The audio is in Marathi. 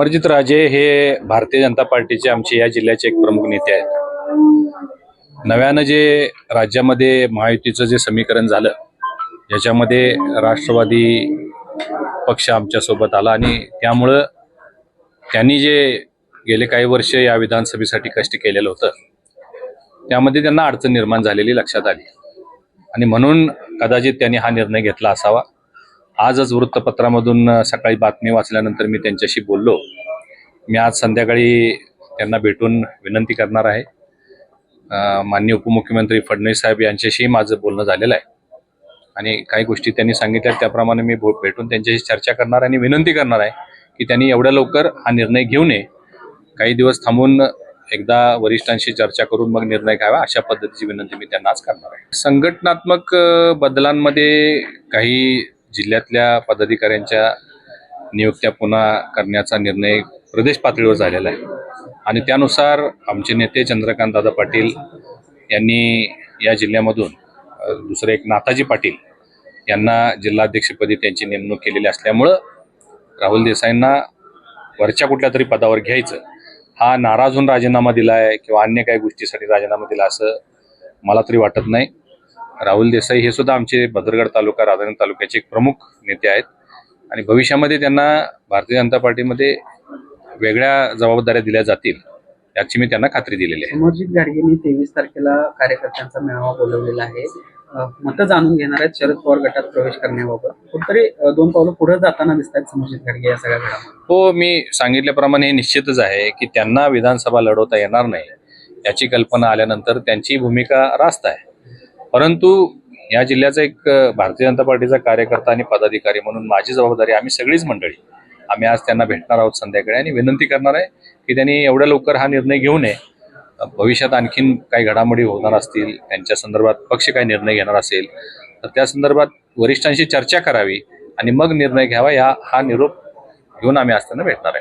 अमरजित राजे हे भारतीय जनता पार्टीचे आमचे या जिल्ह्याचे एक प्रमुख नेते आहेत. नव्यानं जे राज्यामध्ये महायुतीचं जे समीकरण झालं याच्यामध्ये राष्ट्रवादी पक्ष आमच्यासोबत आला आणि त्यामुळं त्यांनी जे गेले काही वर्ष या विधानसभेसाठी कष्ट केलेलं होतं त्यामध्ये त्यांना अडचण निर्माण झालेली लक्षात आली. आणि म्हणून कदाचित त्यांनी हा निर्णय घेतला असावा. आजच वृत्तपत्रामधून सकाळी बातमी वाचल्यानंतर मी त्यांच्याशी बोललो. मी आज संध्याकाळी त्यांना भेटून विनंती करणार आहे. माननीय उपमुख्यमंत्री फडणवीस साहेब यांच्याशी माझं बोलणं झालेलं आहे. आणि काही गोष्टी त्यांनी सांगितल्या त्याप्रमाणे मी भो- भेटून त्यांच्याशी चर्चा करणार आणि विनंती करणार आहे की त्यांनी एवढ्या लवकर हा निर्णय घेऊ नये. काही दिवस थांबून एकदा वरिष्ठांशी चर्चा करून मग निर्णय घ्यावा अशा पद्धतीची विनंती मी त्यांना आज करणार आहे. संघटनात्मक बदलांमध्ये काही जिल्ह्यातल्या पदाधिकाऱ्यांच्या नियुक्त्या पुन्हा करण्याचा निर्णय प्रदेश पातळीवर झालेला आहे. आणि त्यानुसार आमचे नेते चंद्रकांत दादा पाटील यांनी या जिल्ह्यामधून दुसरे एक नाताजी पाटील यांना जिल्हाध्यक्षपदी त्यांची नेमणूक केलेली असल्यामुळं राहुल देसाईंना वरच्या कुठल्या तरी पदावर घ्यायचं हा नाराज होऊन राजीनामा दिला आहे किंवा अन्य काही गोष्टीसाठी राजीनामा दिला असं मला तरी वाटत नाही. राहुल देसाई हे सुद्धा आमचे भद्रगड तालुका राधानगरी तालुक्याचे एक प्रमुख नेते आहेत. आणि भविष्यामध्ये त्यांना भारतीय जनता पार्टीमध्ये वेगळ्या जबाबदाऱ्या दिल्या जातील याची मी त्यांना खात्री दिलेली आहे. समरजित गाडगेंनी तेवीस तारखेला कार्यकर्त्यांचा मेळावा बोलवलेला आहे. मतं जाणून घेणार आहेत शरद पवार गटात प्रवेश करण्याबाबत. कुठेतरी दोन पावलं पुढे जाताना दिसत आहेत समरजित गाडगे या सगळ्या घडामोडी. हो मी सांगितल्याप्रमाणे हे निश्चितच आहे की त्यांना विधानसभा लढवता येणार नाही याची कल्पना आल्यानंतर त्यांची भूमिका रास्त आहे. परंतु या जिल्ह्याचा एक भारतीय जनता पार्टीचा कार्यकर्ता आणि पदाधिकारी म्हणून माझी जबाबदारी आम्ही सगळीच मंडळी आम्ही आज त्यांना भेटणार आहोत संध्याकाळी आणि विनंती करणार आहे की त्यांनी एवढ्या लवकर हा निर्णय घेऊ नये. भविष्यात आणखीन काही घडामोडी होणार असतील त्यांच्या संदर्भात पक्ष काही निर्णय घेणार असेल तर त्या संदर्भात वरिष्ठांशी चर्चा करावी आणि मग निर्णय घ्यावा या हा निरोप घेऊन आम्ही आज त्यांना भेटणार आहे.